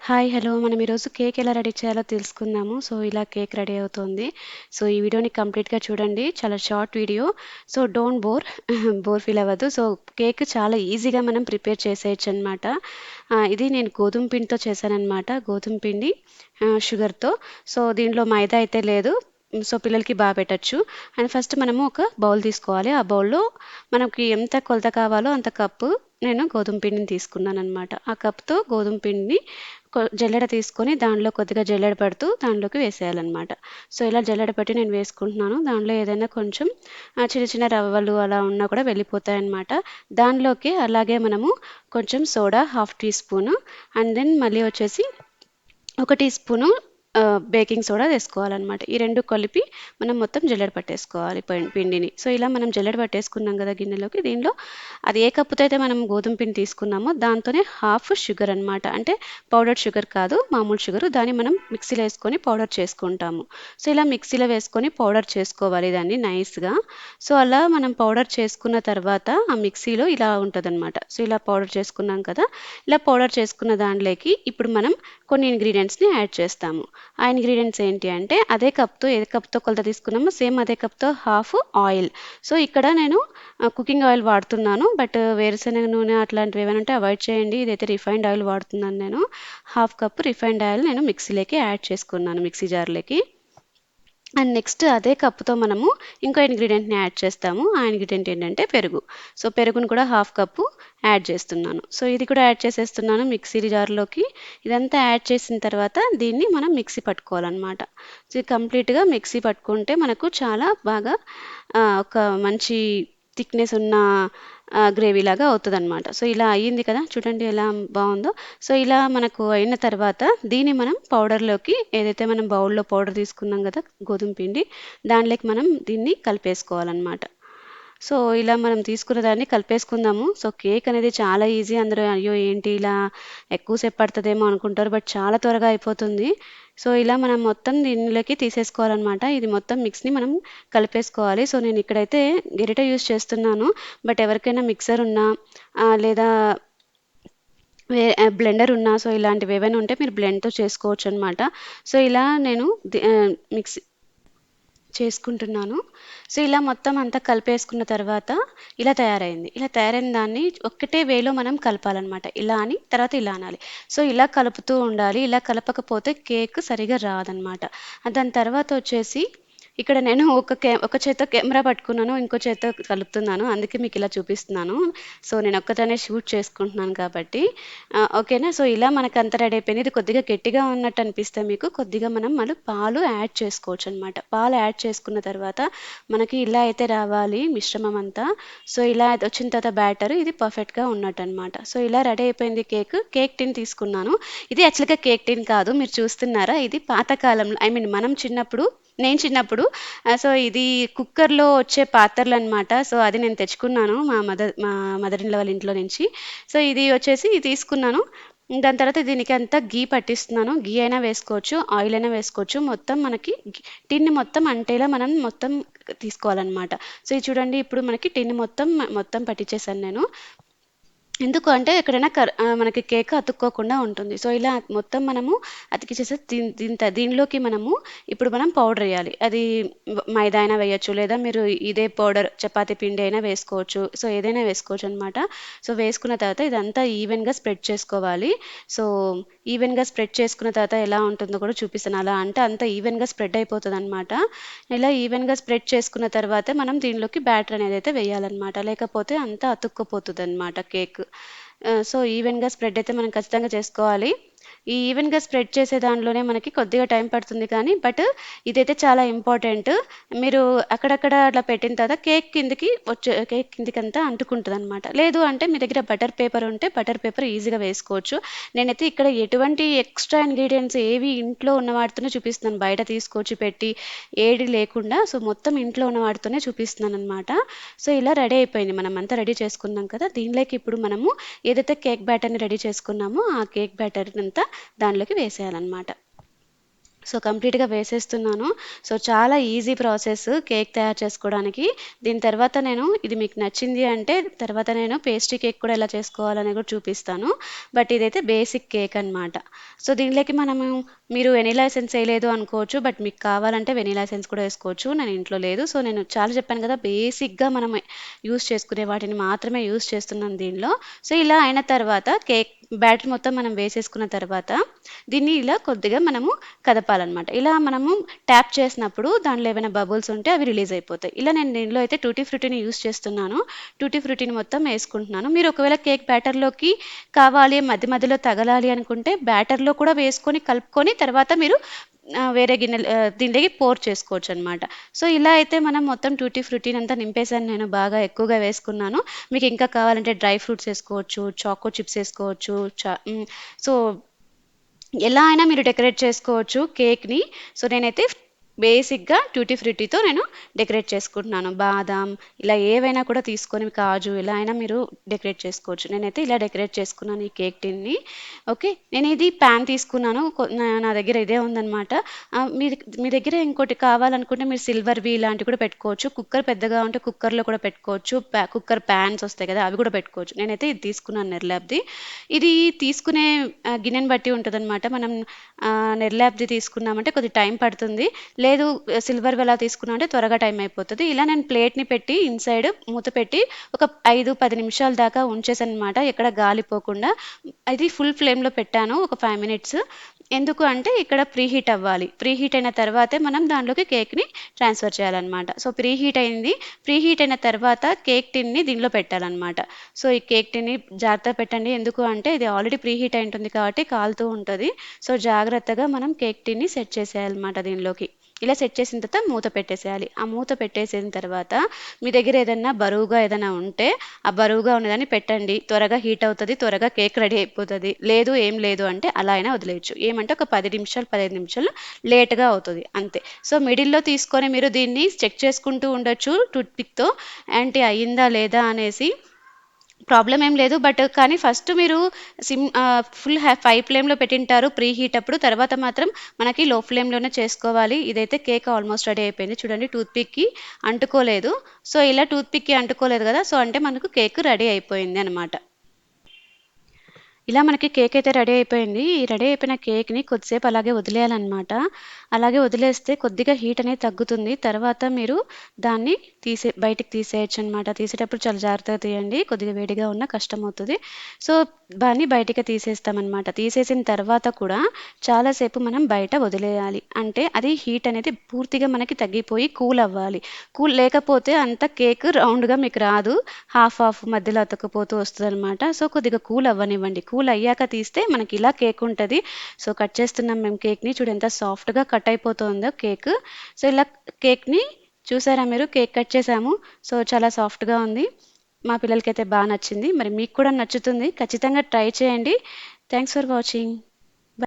Hi hello. మనం ఈరోజు cake ఎలా రెడీ చేయాలో తెలుసుకుందాము. సో ఇలా కేక్ రెడీ అవుతుంది. సో ఈ వీడియోని కంప్లీట్గా చూడండి. చాలా short video. So don't bore. Bore feel అవ్వద్దు. సో కేక్ చాలా ఈజీగా మనం ప్రిపేర్ చేసేయచ్చు అనమాట ఇది నేను గోధుమ పిండితో చేశానన్నమాట. గోధుమ పిండి షుగర్తో. సో దీనిలో మైదా అయితే లేదు. సో పిల్లలకి బాగా పెట్టచ్చు. అండ్ ఫస్ట్ మనము ఒక బౌల్ తీసుకోవాలి. ఆ బౌల్లో మనకి ఎంత కొలత కావాలో అంత కప్పు నేను గోధుమ పిండిని తీసుకున్నాను అనమాట ఆ కప్తో గోధుమ పిండిని జల్లెడ తీసుకొని దానిలో కొద్దిగా జల్లెడ పడుతూ దానిలోకి వేసేయాలన్నమాట. సో ఇలా జల్లెడ పెట్టి నేను వేసుకుంటున్నాను. దానిలో ఏదైనా కొంచెం చిన్న చిన్న రవ్వలు అలా ఉన్నా కూడా వెళ్ళిపోతాయి అన్నమాట దానిలోకి అలాగే మనము కొంచెం soda half teaspoon and then మళ్ళీ వచ్చేసి ఒక టీ స్పూను బేకింగ్ సోడా వేసుకోవాలన్నమాట. ఈ రెండు కలిపి మనం మొత్తం జల్లెడ పట్టేసుకోవాలి పిండిని. సో ఇలా మనం జల్లెడ పట్టేసుకున్నాం కదా గిన్నెలోకి దీనిలో అది ఏ కప్పుతో అయితే మనం గోధుమ పిండి తీసుకున్నామో దాంతోనే హాఫ్ షుగర్ అన్నమాట. అంటే పౌడర్ షుగర్ కాదు మామూలు షుగర్. దాన్ని మనం మిక్సీలో వేసుకొని పౌడర్ చేసుకుంటాము. సో ఇలా మిక్సీలో వేసుకొని పౌడర్ చేసుకోవాలి దాన్ని నైస్గా. సో అలా మనం పౌడర్ చేసుకున్న తర్వాత ఆ మిక్సీలో ఇలా ఉంటుందన్నమాట. సో ఇలా పౌడర్ చేసుకున్నాం కదా ఇలా పౌడర్ చేసుకున్న దాంట్లోకి ఇప్పుడు మనం కొన్ని ఇంగ్రీడియంట్స్ని యాడ్ చేస్తాము. ఆ ఇంగ్రీడియంట్స్ ఏంటి అంటే అదే కప్తో ఏ కప్తో కొలత తీసుకున్నామో సేమ్ అదే కప్తో హాఫ్ ఆయిల్ సో ఇక్కడ నేను కుకింగ్ ఆయిల్ వాడుతున్నాను బట్ వేరుశనగ నూనె అట్లాంటివి ఏమైనా ఉంటే అవాయిడ్ చేయండి. ఇదైతే రిఫైండ్ ఆయిల్ వాడుతున్నాను నేను. హాఫ్ కప్ రిఫైండ్ ఆయిల్ నేను మిక్సీలోకి యాడ్ చేసుకున్నాను మిక్సీ జార్లోకి. అండ్ నెక్స్ట్ అదే కప్పుతో మనము ఇంకో ఇంగ్రీడియంట్ని యాడ్ చేస్తాము. ఆ ఇంగ్రీడియంట్ ఏంటంటే పెరుగు. సో పెరుగును కూడా హాఫ్ కప్పు యాడ్ చేస్తున్నాను. సో ఇది కూడా యాడ్ చేసేస్తున్నాను మిక్సీ జార్లోకి ఇదంతా యాడ్ చేసిన తర్వాత దీన్ని మనం మిక్సీ పట్టుకోవాలన్నమాట. సో ఇది కంప్లీట్గా మిక్సీ పట్టుకుంటే మనకు చాలా బాగా ఒక మంచి థిక్నెస్ ఉన్న గ్రేవీ లాగా అవుతుంది అనమాట సో ఇలా అయ్యింది కదా చూడండి ఎలా బాగుందో. సో ఇలా మనకు అయిన తర్వాత దీన్ని మనం పౌడర్లోకి ఏదైతే మనం బౌల్లో పౌడర్ తీసుకున్నాం కదా గోధుమ పిండి దానిలోకి మనం దీన్ని కలిపేసుకోవాలన్నమాట. సో ఇలా మనం తీసుకున్న దాన్ని కలిపేసుకుందాము. సో కేక్ అనేది చాలా ఈజీ అందరూ అయ్యో ఏంటి ఇలా ఎక్కువసేపు పడుతుందేమో అనుకుంటారు బట్ చాలా త్వరగా అయిపోతుంది. సో ఇలా మనం మొత్తం దీనిలోకి తీసేసుకోవాలన్నమాట. ఇది మొత్తం మిక్స్ని మనం కలిపేసుకోవాలి. సో నేను ఇక్కడైతే గెరిట యూస్ చేస్తున్నాను. బట్ ఎవరికైనా మిక్సర్ ఉన్నా లేదా వే బ్లెండర్ ఉన్నా సో ఇలాంటివి ఏవైనా ఉంటే మీరు బ్లెండ్తో చేసుకోవచ్చు అనమాట సో ఇలా నేను మిక్సీ చేసుకుంటున్నాను. సో ఇలా మొత్తం అంతా కలిపేసుకున్న తర్వాత ఇలా తయారైంది. ఇలా తయారైన దాన్ని ఒక్కటే వేలో మనం కలపాలన్నమాట. ఇలా అని తర్వాత ఇలా అనాలి. సో ఇలా కలుపుతూ ఉండాలి. ఇలా కలపకపోతే కేక్ సరిగా రాదనమాట దాని తర్వాత వచ్చేసి ఇక్కడ నేను ఒక కే ఒక చేత కెమెరా పట్టుకున్నాను ఇంకో చేత కలుపుతున్నాను. అందుకే మీకు ఇలా చూపిస్తున్నాను. సో నేను ఒక్కదానే షూట్ చేసుకుంటున్నాను కాబట్టి. ఓకేనా? సో ఇలా మనకు అంత రెడీ అయిపోయింది. ఇది కొద్దిగా గట్టిగా ఉన్నట్టు అనిపిస్తే మీకు కొద్దిగా మనం మళ్ళీ పాలు యాడ్ చేసుకోవచ్చు అనమాట పాలు యాడ్ చేసుకున్న తర్వాత మనకి ఇలా అయితే రావాలి మిశ్రమం అంతా. సో ఇలా వచ్చిన తర్వాత బ్యాటర్ ఇది పర్ఫెక్ట్గా ఉన్నట్టు అనమాట సో ఇలా రెడీ అయిపోయింది కేక్. కేక్ టిన్ తీసుకున్నాను. ఇది యాక్చువల్గా కేక్ టిన్ కాదు. మీరు చూస్తున్నారా? ఇది పాతకాలంలో ఐ మీన్ మనం చిన్నప్పుడు నేను చిన్నప్పుడు సో ఇది కుక్కర్లో వచ్చే పాత్రలు అనమాట సో అది నేను తెచ్చుకున్నాను మా మదర్ మా మదర్ ఇన్ వాళ్ళ ఇంట్లో నుంచి. సో ఇది వచ్చేసి ఇది తీసుకున్నాను. దాని తర్వాత దీనికి అంతా గీ పట్టిస్తున్నాను. గీ అయినా వేసుకోవచ్చు ఆయిల్ అయినా వేసుకోవచ్చు. మొత్తం మనకి టిన్ మొత్తం అంటేలా మనం మొత్తం తీసుకోవాలన్నమాట. సో ఇది చూడండి ఇప్పుడు మనకి టిన్ మొత్తం మొత్తం పట్టించేసాను నేను. ఎందుకు అంటే ఎక్కడైనా కర్ మనకి కేక్ అతుక్కోకుండా ఉంటుంది. సో ఇలా మొత్తం మనము అతికిచ్చేసి దీని దీని దీనిలోకి మనము ఇప్పుడు మనం పౌడర్ వేయాలి. అది మైదా అయినా వేయచ్చు లేదా మీరు ఇదే పౌడర్ చపాతి పిండి అయినా వేసుకోవచ్చు. సో ఏదైనా వేసుకోవచ్చు అనమాట సో వేసుకున్న తర్వాత ఇదంతా ఈవెన్గా స్ప్రెడ్ చేసుకోవాలి. సో ఈవెన్గా స్ప్రెడ్ చేసుకున్న తర్వాత ఎలా ఉంటుందో కూడా చూపిస్తాను. అలా అంటే అంత ఈవెన్గా స్ప్రెడ్ అయిపోతుంది అనమాట ఇలా ఈవెన్గా స్ప్రెడ్ చేసుకున్న తర్వాత మనం దీనిలోకి బ్యాటర్ అనేది అయితే వేయాలన్నమాట. లేకపోతే అంతా అతుక్కుపోతుంది అనమాట కేక్. సో ఈవెన్గా స్ప్రెడ్ అయితే మనం ఖచ్చితంగా చేసుకోవాలి. ఈ ఈవెన్గా స్ప్రెడ్ చేసే దానిలోనే మనకి కొద్దిగా టైం పడుతుంది కానీ బట్ ఇదైతే చాలా ఇంపార్టెంట్ మీరు అక్కడక్కడ అట్లా పెట్టిన తర్వాత కేక్ కిందకి వచ్చే కేక్ కిందకి అంతా అంటుకుంటుంది అనమాట లేదు అంటే మీ దగ్గర బటర్ పేపర్ ఉంటే బటర్ పేపర్ ఈజీగా వేసుకోవచ్చు. నేనైతే ఇక్కడ ఎటువంటి ఎక్స్ట్రా ఇంగ్రీడియంట్స్ ఏవి ఇంట్లో ఉన్న వాటితోనే చూపిస్తున్నాను. బయట తీసుకొచ్చి పెట్టి ఏడి లేకుండా సో మొత్తం ఇంట్లో ఉన్న వాటితోనే చూపిస్తున్నాను అనమాట సో ఇలా రెడీ అయిపోయింది. మనం అంతా రెడీ చేసుకున్నాం కదా. దీనిలోకి ఇప్పుడు మనము ఏదైతే కేక్ బ్యాటర్ని రెడీ చేసుకున్నామో ఆ కేక్ బ్యాటర్ అంతా దానిలోకి వేసేయాలన్నమాట. సో కంప్లీట్గా వేసేస్తున్నాను. సో చాలా ఈజీ ప్రాసెస్ కేక్ తయారు చేసుకోవడానికి. దీని తర్వాత నేను ఇది మీకు నచ్చింది అంటే తర్వాత నేను పేస్ట్రీ కేక్ కూడా ఎలా చేసుకోవాలని కూడా చూపిస్తాను. బట్ ఇదైతే బేసిక్ కేక్ అనమాట సో దీనిలోకి మనము మీరు వెనీలా ఎసెన్స్ వేయలేదు అనుకోవచ్చు బట్ మీకు కావాలంటే వెనీలా ఎసెన్స్ కూడా వేసుకోవచ్చు. నేను ఇంట్లో లేదు. సో నేను చాలా చెప్పాను కదా బేసిక్గా మనం యూస్ చేసుకునే వాటిని మాత్రమే యూస్ చేస్తున్నాను దీనిలో. సో ఇలా అయిన తర్వాత కేక్ బ్యాటర్ మొత్తం మనం వేసేసుకున్న తర్వాత దీన్ని ఇలా కొద్దిగా మనము కదపాలి. తిప్పాలన్నమాట ఇలా మనము ట్యాప్ చేసినప్పుడు దాంట్లో ఏమైనా బబుల్స్ ఉంటే అవి రిలీజ్ అయిపోతాయి. ఇలా నేను దీనిలో అయితే టూటీ ఫ్రూటీని యూస్ చేస్తున్నాను. టూటీ ఫ్రూటీని మొత్తం వేసుకుంటున్నాను. మీరు ఒకవేళ కేక్ బ్యాటర్లోకి కావాలి మధ్య మధ్యలో తగలాలి అనుకుంటే బ్యాటర్లో కూడా వేసుకొని కలుపుకొని తర్వాత మీరు వేరే గిన్నె దగ్గర పోర్ చేసుకోవచ్చు అనమాట సో ఇలా అయితే మనం మొత్తం టూటీ ఫ్రూటీని అంతా నింపేసాను నేను బాగా ఎక్కువగా వేసుకున్నాను. మీకు ఇంకా కావాలంటే డ్రై ఫ్రూట్స్ వేసుకోవచ్చు చాకో చిప్స్ వేసుకోవచ్చు చా సో ఎలా అయినా మీరు డెకరేట్ చేసుకోవచ్చు కేక్ని సో నేనైతే బేసిక్గా ట్యూటీ ఫ్రూటీతో నేను డెకరేట్ చేసుకుంటున్నాను. బాదాం ఇలా ఏవైనా కూడా తీసుకొని కాజు ఇలా అయినా మీరు డెకరేట్ చేసుకోవచ్చు. నేనైతే ఇలా డెకరేట్ చేసుకున్నాను ఈ కేక్ టిన్ని. ఓకే? నేను ఇది ప్యాన్ తీసుకున్నాను. నా- దగ్గర ఇదే ఉందన్నమాట. మీ మీ దగ్గర ఇంకోటి కావాలనుకుంటే మీరు సిల్వర్వి ఇలాంటివి కూడా పెట్టుకోవచ్చు. కుక్కర్ పెద్దగా ఉంటే కుక్కర్లో కూడా పెట్టుకోవచ్చు. కుక్కర్ ప్యాన్స్ వస్తాయి కదా అవి కూడా పెట్టుకోవచ్చు. నేనైతే ఇది తీసుకున్నాను నిర్లాబ్ది. ఇది తీసుకునే గిన్నెని బట్టి ఉంటుందన్నమాట. మనం ఆ, తీసుకున్నామంటే కొద్ది టైం పడుతుంది. లేదు సిల్వర్ ఎలా తీసుకున్నామంటే త్వరగా టైం అయిపోతుంది. ఇలా నేను ప్లేట్ని పెట్టి ఇన్సైడ్ మూత పెట్టి ఒక ఐదు పది నిమిషాల దాకా ఉంచేసాను అనమాట ఎక్కడ గాలిపోకుండా అది ఫుల్ ఫ్లేమ్లో పెట్టాను ఒక ఫైవ్ మినిట్స్ ఎందుకు అంటే ఇక్కడ ప్రీ హీట్ అవ్వాలి. ప్రీ హీట్ అయిన తర్వాతే మనం దాంట్లోకి కేక్ని ట్రాన్స్ఫర్ చేయాలన్నమాట. సో ప్రీ హీట్ అయింది. ప్రీ హీట్ అయిన తర్వాత కేక్ టిన్ని దీనిలో పెట్టాలన్నమాట. సో ఈ కేక్ టిన్ని జాగ్రత్త పెట్టండి. ఎందుకు అంటే ఇది ఆల్రెడీ ప్రీ హీట్ అయి ఉంటుంది కాబట్టి కాలుతూ ఉంటుంది. సో జాగ్రత్తగా మనం కేక్ టిన్ని సెట్ చేసేయాలన్నమాట దీనిలోకి ఇలా సెట్ చేసిన తర్వాత మూత పెట్టేసేయాలి. ఆ మూత పెట్టేసిన తర్వాత మీ దగ్గర ఏదైనా బరువుగా ఏదైనా ఉంటే ఆ బరువుగా ఉన్నదాన్ని పెట్టండి. త్వరగా హీట్ అవుతుంది త్వరగా కేక్ రెడీ అయిపోతుంది. లేదు ఏం లేదు అంటే అలా అయినా వదిలేయచ్చు. ఏమంటే ఒక పది నిమిషాలు పదిహేను నిమిషాలు లేట్గా అవుతుంది. అంతే. సో మిడిల్లో తీసుకొని మీరు దీన్ని చెక్ చేసుకుంటూ ఉండొచ్చు టూత్పిక్తో ఏంటి అయ్యిందా లేదా అనేసి ప్రాబ్లం ఏం లేదు. బట్ కానీ ఫస్ట్ మీరు సిమ్ ఫుల్ హై ఫ్లేమ్లో పెట్టింటారు ప్రీ హీట్ అప్పుడు. తర్వాత మాత్రం మనకి లో ఫ్లేమ్లోనే చేసుకోవాలి. ఇదైతే కేక్ ఆల్మోస్ట్ రెడీ అయిపోయింది. చూడండి టూత్పిక్కి అంటుకోలేదు. సో ఇలా టూత్పిక్కి అంటుకోలేదు కదా. సో అంటే మనకు కేక్ రెడీ అయిపోయింది అనమాట ఇలా మనకి కేక్ అయితే రెడీ అయిపోయింది. ఈ రెడీ అయిపోయిన కేక్ని కొద్దిసేపు అలాగే వదిలేయాలన్నమాట. అలాగే వదిలేస్తే కొద్దిగా హీట్ అనేది తగ్గుతుంది. తర్వాత మీరు దాన్ని తీసే బయటికి తీసేయచ్చు అనమాట తీసేటప్పుడు చాలా జాగ్రత్తగా తీయండి. కొద్దిగా వేడిగా ఉన్న కష్టం అవుతుంది. సో దాన్ని బయటికి తీసేస్తామన్నమాట. తీసేసిన తర్వాత కూడా చాలాసేపు మనం బయట వదిలేయాలి. అంటే అది హీట్ అనేది పూర్తిగా మనకి తగ్గిపోయి కూల్ అవ్వాలి. కూల్ లేకపోతే అంత కేక్ రౌండ్గా మీకు రాదు. హాఫ్ హాఫ్ మధ్యలో అతకపోతూ వస్తుంది అనమాట సో కొద్దిగా కూల్ అవ్వనివ్వండి. కూల్ అయ్యాక తీస్తే మనకి ఇలా కేక్ ఉంటుంది. సో కట్ చేస్తున్నాం మేము కేక్ని. చూడు ఎంత సాఫ్ట్గా కట్ అయిపోతుందో కేక్. సో ఇలా కేక్ని చూసారా మీరు? కేక్ కట్ చేసాము. సో చాలా సాఫ్ట్గా ఉంది. మా పిల్లలకైతే బాగా నచ్చింది. మరి మీకు కూడా నచ్చుతుంది. ఖచ్చితంగా ట్రై చేయండి. Thanks for watching.